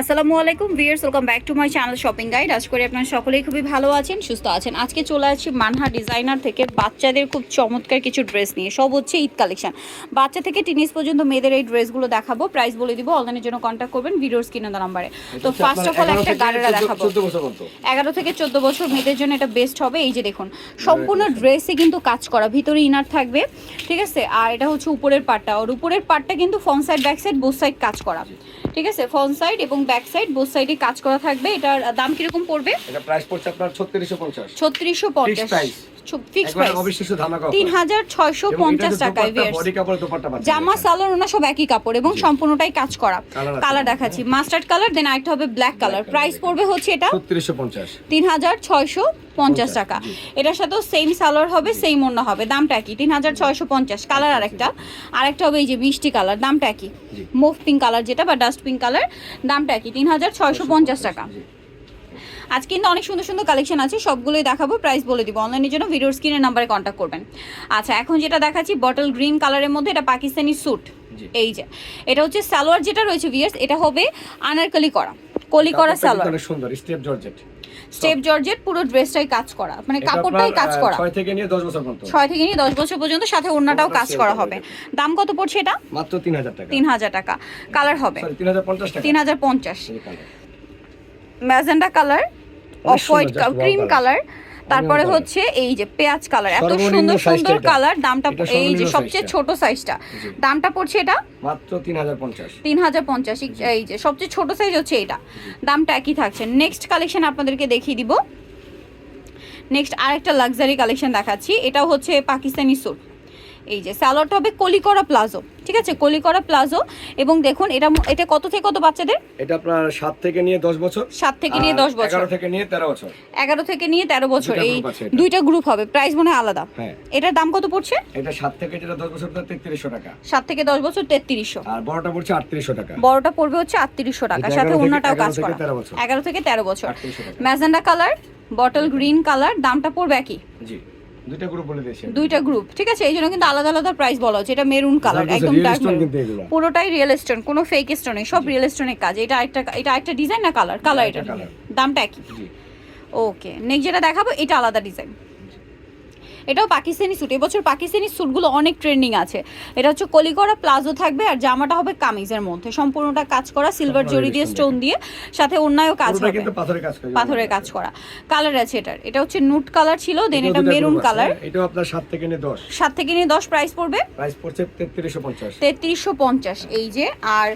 আসসালামু আলাইকুম viewers welcome back to my channel shopping guide. আজ করে আপনারা সকলেই খুবই ভালো আছেন সুস্থ আছেন। আজকে চলে আসছি মানহা ডিজাইনার থেকে বাচ্চাদের খুব চমৎকার কিছু ড্রেস নিয়ে। সব হচ্ছে ঈদ কালেকশন। বাচ্চা থেকে টিনিস পর্যন্ত মেয়েদের এই ড্রেসগুলো দেখাবো প্রাইস বলে দিব অনলাইনের জন্য কন্ট্যাক্ট করবেন ভিডিওর স্ক্রিনে নাম্বারে। তো ফার্স্ট অফ অল একটা গাড়িরা দেখাবো। এগারো থেকে চোদ্দ বছর মেয়েদের জন্য এটা বেস্ট হবে। এই যে দেখুন সম্পূর্ণ ড্রেসে কিন্তু কাজ করা ভিতরে ইনার থাকবে ঠিক আছে? আর এটা হচ্ছে উপরের পার্টটা আর উপরের পার্টটা কিন্তু front side back side both side কাজ করা। ঠিক আছে? ফ্রন্ট সাইড এবং ব্যাক সাইড বোথ সাইডে কাজ করা থাকবে। এটার দাম কীরকম পড়বে? এটা প্রাইস পড়ছে আপনার ছত্রিশশো পঞ্চাশ। ছত্রিশশো পঞ্চাশ। Price। ফিক্স প্রাইস ধামাকা তিন হাজার ছয়শো পঞ্চাশ টাকায় জামা সালোয়ার ওনা সব একই কাপড় এবং সম্পূর্ণটাই কাজ করা। কালার দেখাচ্ছি। মাস্টার্ড কালার দেন আরেকটা হবে ব্ল্যাক কালার প্রাইস পড়বে হচ্ছে এটা তিন হাজার ছয়শো পঞ্চাশ টাকা। এটার সাথেও সেম সালোয়ার হবে সেম অন্য হবে। দামটা কি তিন হাজার ছয়শো পঞ্চাশ। কালার আরেকটা। আরেকটা হবে এই যে মিষ্টি কালার দামটা কি। মুভ পিঙ্ক কালার যেটা বা ডাস্ট পিঙ্ক কালার দামটা কি তিন হাজার ছয়শো পঞ্চাশ টাকা। আজকে কিন্তু অনেক সুন্দর সুন্দর কালেকশন আছে সবগুলোই দেখাবো প্রাইস বলে দিব। অনলাইনের জন্য ভিডিওর স্ক্রিনের নাম্বারে কন্ট্যাক্ট করবেন। আচ্ছা এখন যেটা দেখাচ্ছি বটল গ্রিন কালারের মধ্যে এটা পাকিস্তানি স্যুট এই যে এটা হচ্ছে সালোয়ার যেটা রয়েছে ভিয়ার্স এটা হবে আনারকলি করা কলি করা সালোয়ার। সুন্দর স্টেপ জর্জেট স্টেপ জর্জেট পুরো ড্রেসটাই কাজ করা মানে কাপড়টাই কাজ করা। 6 থেকে নিয়ে 10 বছর পর্যন্ত। 6 থেকে নিয়ে 10 বছর পর্যন্ত সাথে ওড়নাটাও কাজ করা হবে। দাম কত পড়ছে এটা? মাত্র 3000 টাকা। 3000 টাকা। কালার হবে। সরি 3050 টাকা। 3050 magenta colour off white cream colour. তারপরে হচ্ছে এই যে পেঁয়াজ কালার এত সুন্দর সুন্দর কালার দামটা এই যে সবচেয়ে ছোট সাইজটা দামটা পড়ছে এটা মাত্র তিন হাজার পঞ্চাশ। তিন হাজার পঞ্চাশ এই যে সবচেয়ে ছোট সাইজ হচ্ছে এটা। দামটা একই থাকছে। নেক্সট কালেকশন আপনাদেরকে দেখিয়ে দিব। নেক্সট আরেকটা লাক্সারি কালেকশন দেখাচ্ছি। এটাও হচ্ছে পাকিস্তানি স্যুট এই যে স্যালোয়ারটা হবে কলিকরা প্লাজো ঠিক আছে? কলিকরা প্লাজো এবং দেখুন এটা এটা কত থেকে কত বাচ্চাদের? এটা আপনার সাত থেকে নিয়ে দশ বছর সাত থেকে নিয়ে আর দশ বছর। এগারো থেকে নিয়ে তেরো বছর। এগারো থেকে নিয়ে তেরো বছর এই। দুইটা গ্রুপ হবে প্রাইস মনে আলাদা। হ্যাঁ। এটার দাম কত পড়ছে? এটা সাত থেকে যেটা দশ বছর তেত্রিশশো টাকা। সাত থেকে দশ বছর তেত্রিশশো। আর বড়টা পড়ছে আটত্রিশশো টাকা। বড়টা পড়বে হচ্ছে আটত্রিশশো টাকা সাথে 11 অন্যটাও কাজ 11 থেকে 13 বছর। এগারো থেকে তেরো বছর। আটত্রিশশো magenta colour bottle green colour দামটা পড়বে একই। জি। দুইটা গ্রুপ বলে দিয়েছি। দুইটা গ্রুপ ঠিক আছে? এই জন্য কিন্তু আলাদা আলাদা প্রাইস বলা হচ্ছে। এটা মেরুন কালার যার একদম ডার্ক। পুরোটাই রিয়েল স্টোন কোনো ফেক স্টোনে সব রিয়েল স্টোনের কাজ। এটা একটা এটা একটা ডিজাইন না কালার কালার এটা দামটা একই। ওকে নেক্সট যেটা দেখাবো এটা আলাদা ডিজাইন এটাও পাকিস্তানি স্যুট এবছর পাকিস্তানি স্যুটগুলো অনেক ট্রেন্ডিং আছে। এটা হচ্ছে কলিকরা প্লাজো থাকবে আর জামাটা হবে কামিজের মধ্যে। সম্পূর্ণটা কাজ করা সিলভার জরি দিয়ে স্টোন দিয়ে। সাথে অন্যায়ও কাজ হবে। পাথরের কাজ করে। পাথরের কাজ করা। কালার আছে এটার। এটা হচ্ছে নুট কালার ছিল দেন এটা মেরুন কালার এটাও আপনার সাত থেকে নিয়ে দশ। সাত থেকে নিয়ে দশ প্রাইস পড়বে। প্রাইস পড়ছে তেত্রিশশো পঞ্চাশ। তেত্রিশশো পঞ্চাশ এই যে। আর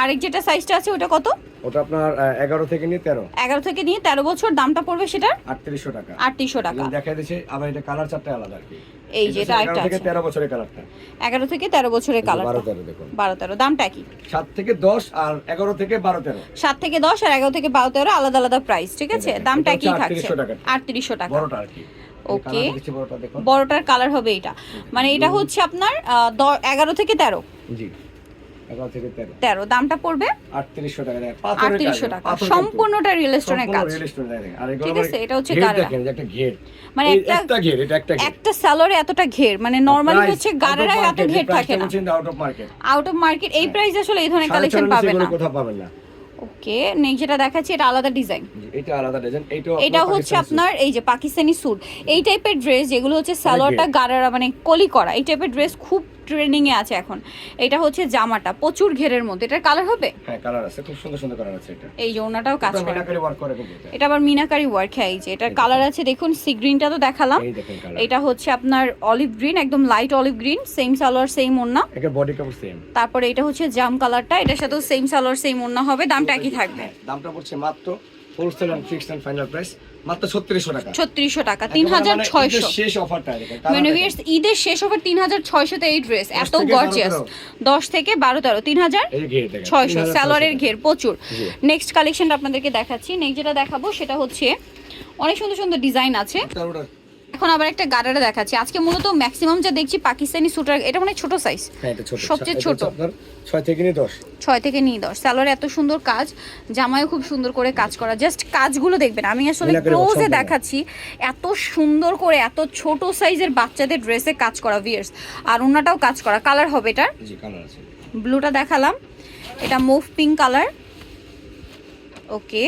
আরেক যেটা সাইজটা আছে ওটা কত? ওটা আপনার এগারো থেকে নিয়ে তেরো। এগারো থেকে নিয়ে তেরো বছর দামটা পড়বে সেটা আটত্রিশশো টাকা। আটত্রিশশো টাকা। দেখা দিচ্ছে আবার এটা কালার চারটা আলাদা আর কি। এই যে এটা একটা থেকে আছে। তেরো বছরের কালারটা থেকে দেখুন। দামটা কি? থেকে আর থেকে আর এগারো থেকে বারো তেরো আলাদা আলাদা প্রাইস ঠিক আছে? দামটা এটা কি থাকছে? 3800 টাকা। আটত্রিশশো টাকা। বড়টা আর কি। Okay. কালার দিচ্ছি বড়টা দেখুন। বড়টার কালার হবে এটা মানে এটা হচ্ছে আপনার আহ, দ- এগারো থেকে তেরো। জি। তেরো। দামটা পড়বে? আটত্রিশশো টাকা কাজ, আটত্রিশশো টাকা। সম্পূর্ণটা রিয়েল স্টোনের কাজ। real stone দেখেন। আর এগুলো ঠিক আছে, এটা হচ্ছে একটা ঘের। মানে একটা- একটা ঘের, এটা একটা একটা স্যালোরে এতটা ঘের। মানে নর্মালি হচ্ছে গাড়ারায় এত ঘের থাকে না। আউট অফ মার্কেট এই প্রাইস আসলে এই ধরনের কালেকশন পাবেন না। কোথাও পাবেন না। ওকে নেক্সট যেটা দেখাচ্ছি এটা আলাদা ডিজাইন এটা আলাদা ডিজাইন, এইটাও এটা আপনার হচ্ছে আপনার এই যে পাকিস্তানি স্যুট এই টাইপের ড্রেস যেগুলো হচ্ছে সালোয়ারটা গাড়ারা মানে কলি করা এই টাইপের ড্রেস খুব ট্রেন্ডিং এ আছে এখন। এটা হচ্ছে জামাটা প্রচুর ঘেরের মধ্যে। এটার কালার হবে? হ্যাঁ, কালার আছে, খুব সুন্দর সুন্দর কালার আছে এটা। এই ওনাটাও কাজ এটা করে। মিনাকারি work করে এটা। এটা আবার মিনাকারি ওয়ার্ক হ্যাঁ এই যে এটার কালার আছে। দেখুন সি গ্রিনটা তো দেখালাম। এটা হচ্ছে আপনার অলিভ গ্রিন একদম light olive green same salwar same ওন্না একের body কাপড় same। তারপরে এটা হচ্ছে জাম কালারটা এটার সাথেও সেম সালোয়ার সেম ওন্না হবে। দামটা একই থাকবে। হ্যাঁ, দামটা পড়ছে মাত্র wholesale and fixed and final price মাত্র 3600 টাকা। মানে শেষ অফারটা মানে ঈদের শেষ এই ড্রেস এত গর্জিয়াস 12 দশ থেকে বারো তেরো তিন হাজার এই যে ঘের দেখেন ছয়শো। 3600 স্যালোয়ারের ঘের প্রচুর। নেক্সট কালেকশনটা আপনাদেরকে দেখাচ্ছি। নেক্সট যেটা দেখাবো সেটা হচ্ছে অনেক সুন্দর সুন্দর ডিজাইন আছে। এখন আবার একটা গাড়ারে দেখাচ্ছি। আজকে মূলত ম্যাক্সিমাম যা দেখছি পাকিস্তানি সুটার এটা মানে ছোট সাইজ হ্যাঁ এটা ছোট। সবচেয়ে এটা ছোট। 6 থেকে নিয়ে 10 ছয় থেকে নিয়ে দশ। স্যালোয়ার এত সুন্দর কাজ জামায়ও খুব সুন্দর করে কাজ করা। জাস্ট কাজগুলো দেখবেন। আমি আসলে ক্লোজে দেখাচ্ছি এত সুন্দর করে এত ছোট সাইজের বাচ্চাদের ড্রেসে কাজ করা ভিয়ার্স আর ওনাটাও কাজ করা। কালার হবে এটার? আছে। ব্লুটা দেখালাম। এটা মুভ পিঙ্ক কালার ওকে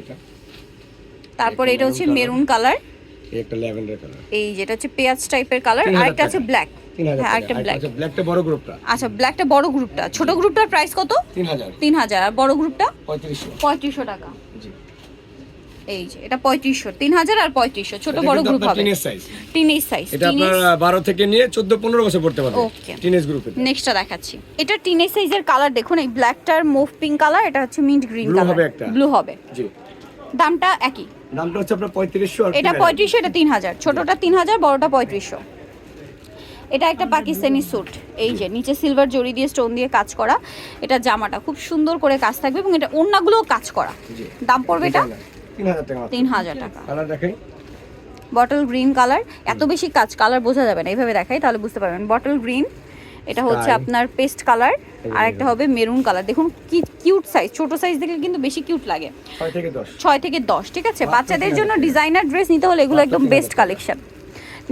এটা। তারপরে এটা হচ্ছে মেরুন কালার এই একটা ল্যাভেন্ডার কালার এই যেটা হচ্ছে পেঁয়াজ টাইপের কালার 3000 আরেকটা আছে ব্ল্যাক হ্যাঁ আরেকটা ব্ল্যাক আচ্ছা ব্ল্যাকটা বড় গ্রুপটা আচ্ছা ব্ল্যাকটা বড় গ্রুপটা ছোট গ্রুপটার প্রাইস কত? আর বড় গ্রুপটা টাকা। জি। এই যে এটা পঁয়ত্রিশশো। তিন হাজার আর পঁয়ত্রিশশো। ছোট বড় গ্রুপ হবে। টিনেজ সাইজ টিনেজ সাইজ এটা আপনার বারো থেকে নিয়ে চোদ্দ পনেরো বছর পড়তে পারবে। টিনেজ গ্রুপে নেক্সটটা দেখাচ্ছি। এটা টিনেজ সাইজের কালার দেখুন এই ব্ল্যাকটার মুভ পিঙ্ক কালার এটা হচ্ছে মিন্ট গ্রিন কালার হবে একটা। ব্লু হবে। জি। দামটা একই। দামটা হচ্ছে আপনার পঁয়ত্রিশশো এটা পঁয়ত্রিশশো এটা তিন হাজার। ছোটটা তিন হাজার বড়টা পঁয়ত্রিশশো। এটা একটা পাকিস্তানি স্যুট এই যে নিচে সিলভার জড়ি দিয়ে স্টোন দিয়ে কাজ করা। এটা জামাটা খুব সুন্দর করে কাজ থাকবে এবং এটা ওড়নাগুলোও কাজ করা। দাম পড়বে এটা? তিন হাজার। টাকা। বটল গ্রিন কালার এত বেশি কাজ কালার বোঝা যাবে না। এইভাবে দেখাই তাহলে বুঝতে পারবেন। বটল গ্রিন এটা হচ্ছে আপনার পেস্ট কালার আর একটা হবে মেরুন কালার দেখুন কি কিউট সাইজ ছোট সাইজ দেখলে কিন্তু বেশি কিউট লাগে। ছয় থেকে দশ। ঠিক আছে? বাচ্চাদের জন্য ডিজাইনার ড্রেস নিতে হলে এগুলো একদম বেস্ট কালেকশন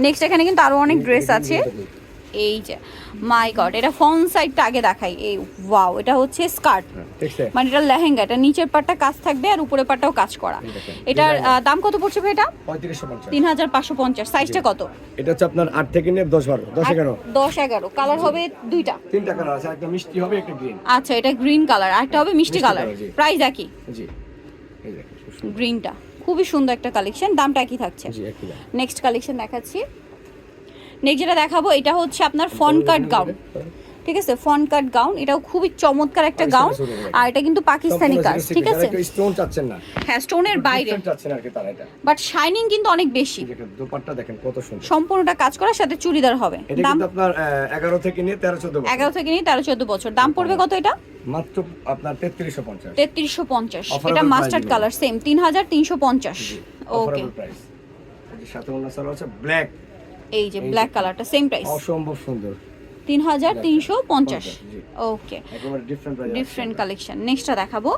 নেক্সট এখানে কিন্তু আরও অনেক ড্রেস আছে। এই যে মাই গড এটা ফ্রন্ট সাইডটা আগে দেখাই। এই ওয়াও এটা হচ্ছে স্কার্ট আছে। মানে এটা লেহেঙ্গা এটা নিচের পাটটা কাজ থাকবে আর উপরের পাটটাও কাজ করা। এটার দাম কত পড়ছে ভাই এটা? তিন হাজার পাঁচশো পঞ্চাশ। সাইজটা কত? এটা হচ্ছে আপনার আট থেকে নিয়ে দশ বারো দশ এগারো। দশ এগারো। কালার হবে দুইটা। তিনটা কালার আছে একটা মিষ্টি হবে একটা গ্রিন আচ্ছা এটা গ্রিন কালার আর একটা হবে মিষ্টি কালার। প্রাইস একই? জি। গ্রিনটা খুবই সুন্দর একটা কালেকশন দামটা একই থাকছে। নেক্সট কালেকশন দেখাচ্ছি। নেক্সট যেটা দেখাবো এটা হচ্ছে আপনার ফন কাট গাউন ঠিক আছে? ফন কাট গাউন এটাও খুবই চমৎকার একটা গাউন আর এটা কিন্তু পাকিস্তানি কাজ ঠিক আছে? স্টোন চাচ্ছেন না হ্যাঁ স্টোনের বাইরে। চাচ্ছেন আর কি তারা এটা। বাট শাইনিং কিন্তু অনেক বেশি। দোপাট্টা দেখেন কত সুন্দর। সম্পূর্ণটা কাজ করার সাথে চুড়িদার হবে। এটা দাম কিন্তু আপনার এগারো থেকে নিয়ে তেরো চোদ্দ এগারো থেকে নিয়ে তেরো চোদ্দ বছর। দাম পড়বে কত এটা? মাত্র আপনার তেত্রিশশো পঞ্চাশ। তেত্রিশশো পঞ্চাশ। Offerable এটা মাস্টার্ড কালার সেম তিন হাজার তিনশো পঞ্চাশ। ওকে প্রাইস সাথে অন্য আছে ব্ল্যাক এই যে ব্ল্যাক কালারটা সেম প্রাইস অসম্ভব সুন্দর। তিন হাজার তিনশো পঞ্চাশ। ওকে ডিফারেন্ট কালেকশন নেক্সটটা দেখাবো।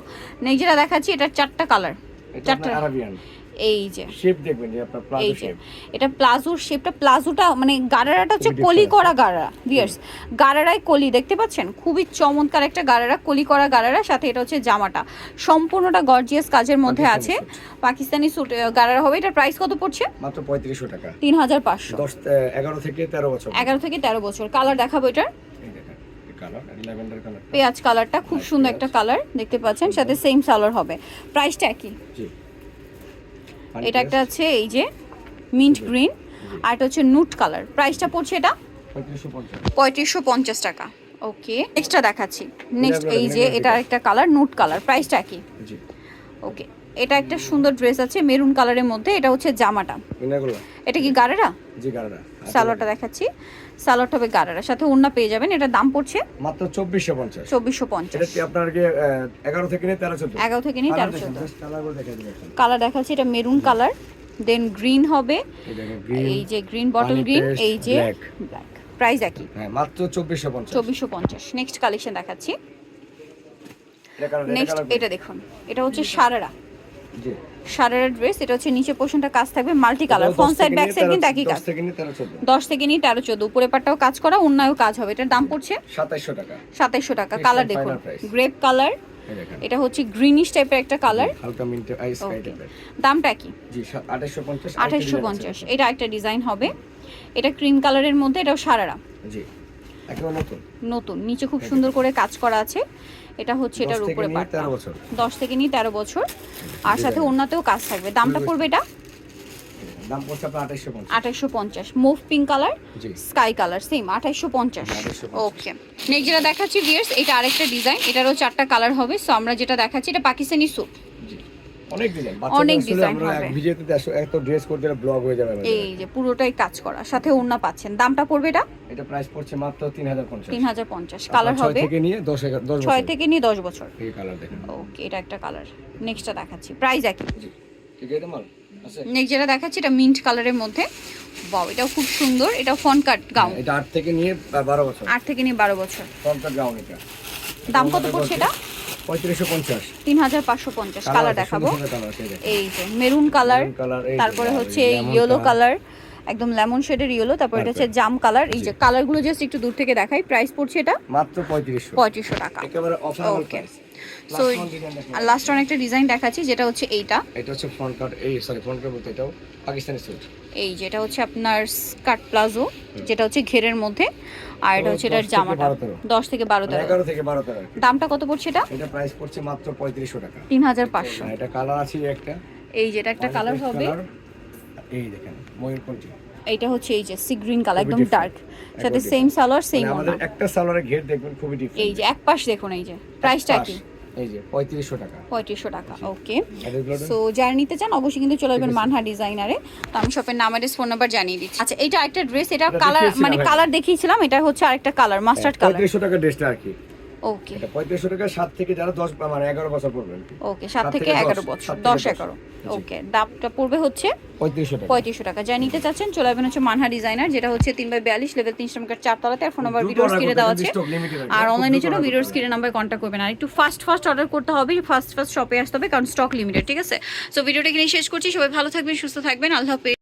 নেক্সটটা যেটা দেখাচ্ছি এটার চারটা কালার চারটা আরাবিয়ান এই যে। শেপ দেখবেন যে আপনার প্লাজো শেপ এটা প্লাজোর শেপটা প্লাজোটা মানে গারারাটা হচ্ছে কলি করা গারারা ভিয়ার্স গারারায় কলি দেখতে পাচ্ছেন? খুবই চমৎকার একটা গারারা কলি করা গারারা সাথে এটা হচ্ছে জামাটা। সম্পূর্ণটা গর্জিয়াস কাজের মধ্যে আছে। পাকিস্তানি স্যুট গারারা হবে। এটার প্রাইস কত পড়ছে? মাত্র পঁয়ত্রিশশো টাকা। তিন হাজার পাঁচশো। দশ এগারো থেকে তেরো বছর। এগারো থেকে তেরো বছর। কালার দেখাবো এটার। পেঁয়াজ কালারটা খুব সুন্দর একটা কালার দেখতে পাচ্ছেন? সাথে সেম সালোয়ার হবে। প্রাইসটা একই। জি। এটা একটা আছে এই যে মিন্ট গ্রিন আর এটা হচ্ছে নুট কালার প্রাইসটা পড়ছে এটা? পঁয়ত্রিশশো পঞ্চাশ। টাকা ওকে। নেক্সটটা দেখাচ্ছি। নেক্সট এই যে এটা একটা কালার নুট কালার প্রাইসটা কি? ওকে। এটা একটা সুন্দর ড্রেস আছে মেরুন কালারের মধ্যে এটা হচ্ছে জামাটা। এটা কি গারেরা? জি সালোয়ারটা দেখাচ্ছি। সালোয়ারটা হবে গারেরা। সাথে ওড়না পেয়ে যাবেন। এটার দাম পড়ছে মাত্র চব্বিশশো পঞ্চাশ। চব্বিশশো পঞ্চাশ। এটা কি আপনার কি এগারো থেকে নিয়ে তেরো চোদ্দ? এগারো থেকে নিয়ে তেরো চোদ্দ। কালারগুলো দেখে দিবেন কালার দেখাচ্ছি এটা মেরুন কালার। দেন গ্রিন হবে। এই যে গ্রিন বটল গ্রিন এই যে। ব্ল্যাক প্রাইস একই। হ্যাঁ মাত্র চব্বিশশো পঞ্চাশ। চব্বিশশো পঞ্চাশ। নেক্সট কালেকশন দেখাচ্ছি। এটা নেক্সট এটা দেখুন। এটা হচ্ছে সারারা। জি। ড্রেস এটা হচ্ছে নিচে পোর্শনটা কাজ থাকবে multi colour front side back side কিন্তু একই কাজ। দশ থেকে নিয়ে তেরো চোদ্দ। দশ থেকে নিয়ে তেরো চোদ্দ। উপরে পাটটাও কাজ করা অন্যায়ও কাজ হবে। এটার দাম পড়ছে সাতাইশশো টাকা। সাতাইশশো টাকা। কালার দেখুন। গ্রেপ কালার এটা হচ্ছে গ্রিনিশ টাইপের একটা কালার হালকা মিন্টে আইস. টাইপের দামটা কি? জি আঠাইশশো পঞ্চাশ আঠাইশশো পঞ্চাশ। এটা একটা ডিজাইন হবে। এটা ক্রিম কালারের মধ্যে এটাও সারারা। জি। নতুন? নতুন। নিচে খুব সুন্দর করে কাজ করা আছে। এটা হচ্ছে এটার 10 থেকে উপরে পাটটা। দশ থেকে নিয়ে তেরো বছর। আর সাথে অন্যতেও কাজ থাকবে। দামটা পড়বে এটা? দাম পড়ছে আপনার পঞ্চাশ। Mauve pink colour sky colour same পঞ্চাশ। ওকে নেক্সট যেটা দেখাচ্ছি ভিয়ার্স এটা আরেকটা ডিজাইন এটারও চারটা কালার হবে। সো আমরা যেটা দেখাচ্ছি এটা পাকিস্তানি স্যুট জি অনেক ডিজাইন অনেক বাচ্চাদের আসলে design আমরা হবে। ভিডিওতে এত ড্রেস করতে ব্লগ হয়ে যাবে এই যে পুরোটাই কাজ করা সাথে ওড়না পাচ্ছেন। দামটা পড়বে এটা? এটা প্রাইস পড়ছে মাত্র তিন হাজার পঞ্চাশ। তিন হাজার পঞ্চাশ কালার ছয় হবে? থেকে নিয়ে দশ এগারো দশ ছয় থেকে নিয়ে দশ বছর। এই কালার দেখেন। ওকে এটা একটা কালার নেক্সটটা দেখাচ্ছি। প্রাইস একই। ঠিক আছে মাল? নেক্সট যেটা দেখাচ্ছি এটা মিন্ট কালারের মধ্যে। বাও এটাও খুব সুন্দর। এটা ফন কাট গাউন এটা থেকে নিয়ে আহ, বারো বছর। আট থেকে নিয়ে বারো বছর। ফ্রন্টটা গ্রাউন্ড এটা। দাম কত পড়ছে এটা? পঁয়ত্রিশশো পঞ্চাশ। তিন হাজার পাঁচশো পঞ্চাশ কালার দেখাবো। এই যে মেরুন কালার তারপরে হচ্ছে ইয়েলো কালার একদম লেমন শেডের ইয়েলো তারপর এটা হচ্ছে জাম কালার এই যে কালারগুলো জাস্ট একটু দূর থেকে দেখাই প্রাইস পড়ছে এটা মাত্র পঁয়ত্রিশশো। পঁয়ত্রিশশো টাকা। একেবারে ওকে সো লাস্ট অন একটা ডিজাইন দেখাচ্ছি যেটা হচ্ছে এইটা। এটা হচ্ছে ফ্রন্ট কাট এই সরি ফ্রন্ট কাট বলতে এটাও পাকিস্তানি সুট এই যেটা হচ্ছে আপনার স্কার্ট প্লাজো যেটা হচ্ছে ঘেরের মধ্যে। আর এটা হচ্ছে এটার 10 থেকে জামাটা। 12 তেরো। দশ থেকে বারো তেরো। এগারো থেকে বারো টাকা দামটা কত পড়ছে এটা? এটা প্রাইস পড়ছে মাত্র পঁয়ত্রিশশো টাকা। তিন হাজার পাঁচশো। আর এটা কালার আছে এই একটা। এই যেটা একটা কালার হবে। এই দেখেন এইটা হচ্ছে এই যে সি গ্রিন কালার একদম ডার্ক সাথে সেম সালোয়ার সেম আমাদের একটা সালোয়ারের ঘের দেখবেন খুবই ডিফারেন্ট এই যে এক পাশ দেখুন এই যে। প্রাইসটা কি? এই যে টাকা। ওকে। সো যারা নিতে চান অবশ্যই কিন্তু চলে আসবেন মানহা ডিজাইনারে। তো আমি শপের নাম অ্যাড্রেস ফোন নাম্বার জানিয়ে দিচ্ছি। আচ্ছা এটা একটা ড্রেস এটা কালার মানে কালার দেখিয়েছিলাম এটা হচ্ছে আরেকটা কালার মাস্টার্ড কালার টাকা ড্রেসটা আর কি। ওকে। এটা পঁয়ত্রিশশো টাকা সাত থেকে যারা দশ মানে এগারো বছর পড়বেন। ওকে সাত সাত থেকে থেকে দশ, এগারো বছর সাত থেকে দশ দশ। এগারো। জি। ওকে দামটা পড়বে হচ্ছে পঁয়ত্রিশশো টাকা। পঁয়ত্রিশশো টাকা। যা নিতে চাচ্ছেন চলে আসবেন হচ্ছে মানহা ডিজাইনার যেটা হচ্ছে তিন বাই বিয়াল্লিশ লেভেল তিন নম্বর চারতলাতে। আর ফোন নাম্বার দ্রুত ভিডিও স্ক্রিনে দেওয়া আছে। আর খুব অনলাইনের জন্য ভিডিওর স্ক্রিনে নাম্বার কন্ট্যাক্ট করবেন। আর একটু ফাস্ট ফাস্ট অর্ডার করতে হবে ফাস্ট ফাস্ট শপে আসতে হবে কারণ স্টক লিমিটেড ঠিক আছে? সো ভিডিওটা এখানে শেষ করছি। সবাই ভালো থাকবেন সুস্থ থাকবেন। আল্লাহ হাফেজ।